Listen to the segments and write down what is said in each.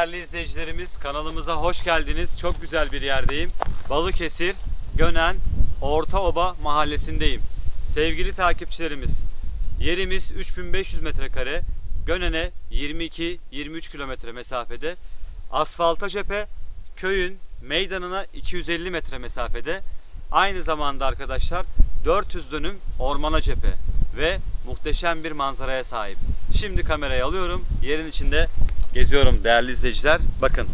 değerli izleyicilerimiz kanalımıza hoş geldiniz. Çok güzel bir yerdeyim. Balıkesir, Gönen, Ortaoba mahallesindeyim. Sevgili takipçilerimiz, yerimiz 3500 metrekare. Gönen'e 22-23 kilometre mesafede. Asfalta cephe, köyün meydanına 250 metre mesafede. Aynı zamanda arkadaşlar 400 dönüm ormana cephe ve muhteşem bir manzaraya sahip. Şimdi kamerayı alıyorum. Yerin içinde geziyorum değerli izleyiciler. Bakın.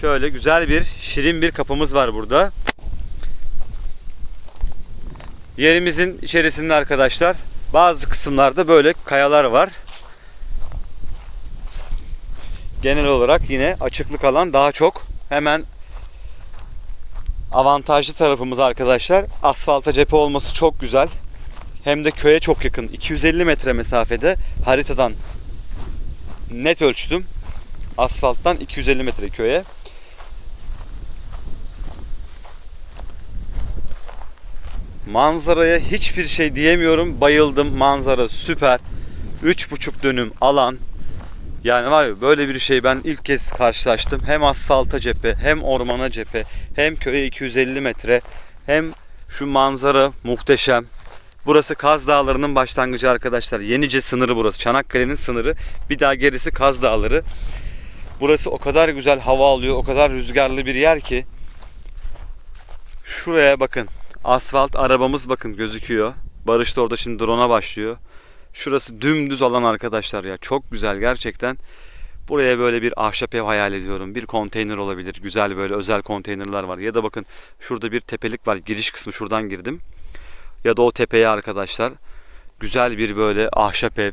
Şöyle güzel bir şirin bir kapımız var burada. Yerimizin içerisinde arkadaşlar bazı kısımlarda böyle kayalar var. Genel olarak yine açıklık alan daha çok. Hemen avantajlı tarafımız arkadaşlar asfalta cephe olması çok güzel. Hem de köye çok yakın. 250 metre mesafede haritadan net ölçtüm. Asfalttan 250 metre köye. Manzaraya hiçbir şey diyemiyorum. Bayıldım. Manzara süper. 3,5 dönüm alan. Yani var ya böyle bir şey ben ilk kez karşılaştım. Hem asfalta cephe, hem ormana cephe, hem köye 250 metre, hem şu manzara muhteşem. Burası Kaz Dağları'nın başlangıcı arkadaşlar. Yenice sınırı burası. Çanakkale'nin sınırı. Bir daha gerisi Kaz Dağları. Burası o kadar güzel hava alıyor, o kadar rüzgarlı bir yer ki. Şuraya bakın. Asfalt arabamız bakın gözüküyor. Barış da orada şimdi drone'a başlıyor. Şurası dümdüz alan arkadaşlar ya. Çok güzel gerçekten. Buraya böyle bir ahşap ev hayal ediyorum. Bir konteyner olabilir. Güzel böyle özel konteynerler var. Ya da bakın şurada bir tepelik var. Giriş kısmı şuradan girdim. Ya da o tepeye arkadaşlar. Güzel bir böyle ahşap ev.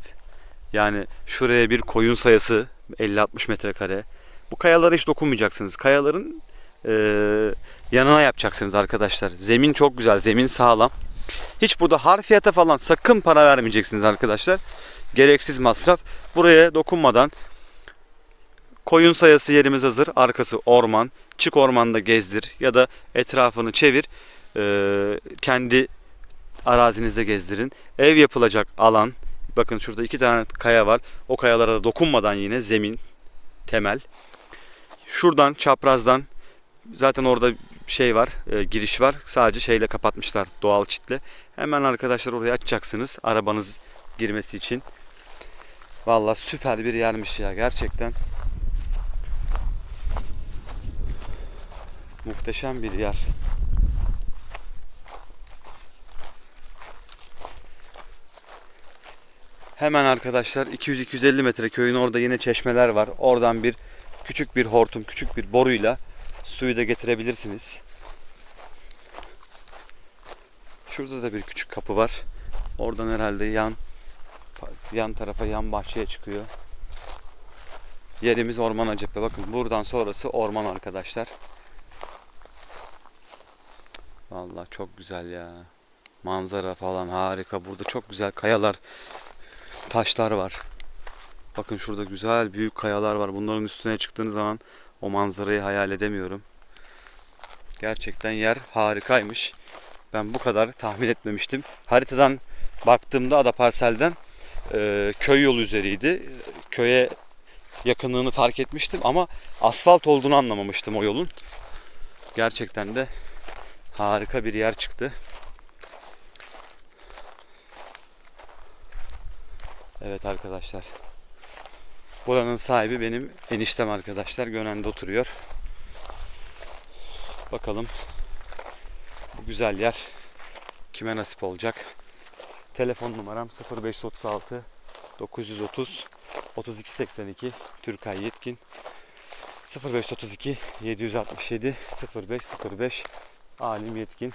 Yani şuraya bir koyun sayısı 50-60 metrekare. Bu kayalara hiç dokunmayacaksınız. Kayaların eee, yanına yapacaksınız arkadaşlar. Zemin çok güzel. Zemin sağlam. Hiç burada harfiyata falan sakın para vermeyeceksiniz arkadaşlar. Gereksiz masraf. Buraya dokunmadan koyun sayısı yerimiz hazır. Arkası orman. Çık ormanda gezdir ya da etrafını çevir. Ee, kendi arazinizde gezdirin. Ev yapılacak alan. Bakın şurada iki tane kaya var. O kayalara da dokunmadan yine zemin, temel. Şuradan çaprazdan zaten orada şey var, e, giriş var. Sadece şeyle kapatmışlar doğal çitle. Hemen arkadaşlar oraya açacaksınız arabanız girmesi için. Vallahi süper bir yermiş ya gerçekten. Muhteşem bir yer. Hemen arkadaşlar 200-250 metre köyün orada yine çeşmeler var. Oradan bir küçük bir hortum, küçük bir boruyla suyu da getirebilirsiniz. Şurada da bir küçük kapı var. Oradan herhalde yan yan tarafa yan bahçeye çıkıyor. Yerimiz ormana cephe. Bakın buradan sonrası orman arkadaşlar. Vallahi çok güzel ya. Manzara falan harika. Burada çok güzel kayalar, taşlar var. Bakın şurada güzel büyük kayalar var. Bunların üstüne çıktığınız zaman o manzarayı hayal edemiyorum. Gerçekten yer harikaymış. Ben bu kadar tahmin etmemiştim. Haritadan baktığımda ada parselden e, köy yolu üzeriydi. Köye yakınlığını fark etmiştim ama asfalt olduğunu anlamamıştım o yolun. Gerçekten de harika bir yer çıktı. Evet arkadaşlar. Buranın sahibi benim eniştem arkadaşlar. Gönen'de oturuyor. Bakalım bu güzel yer kime nasip olacak. Telefon numaram 0536 930 3282 Türkay Yetkin 0532 767 0505 Alim Yetkin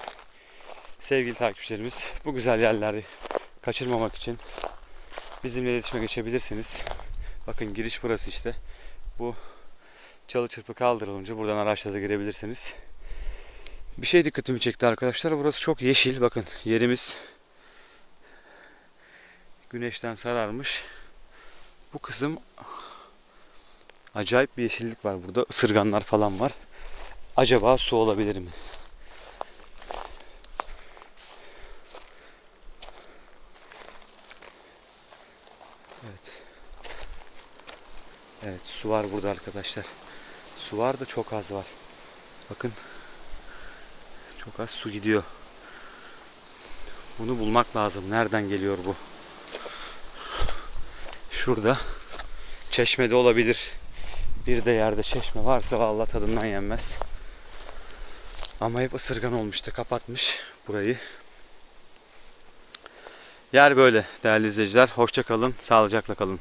Sevgili takipçilerimiz bu güzel yerleri kaçırmamak için bizimle iletişime geçebilirsiniz. Bakın giriş burası işte. Bu çalı çırpı kaldırılınca buradan araçla da girebilirsiniz. Bir şey dikkatimi çekti arkadaşlar. Burası çok yeşil. Bakın yerimiz güneşten sararmış. Bu kısım acayip bir yeşillik var burada. Isırganlar falan var. Acaba su olabilir mi? Evet. Evet su var burada arkadaşlar. Su var da çok az var. Bakın. Çok az su gidiyor. Bunu bulmak lazım. Nereden geliyor bu? Şurada çeşmede olabilir. Bir de yerde çeşme varsa vallahi tadından yenmez. Ama hep ısırgan olmuştu. Kapatmış burayı. Yer böyle değerli izleyiciler. Hoşça kalın. Sağlıcakla kalın.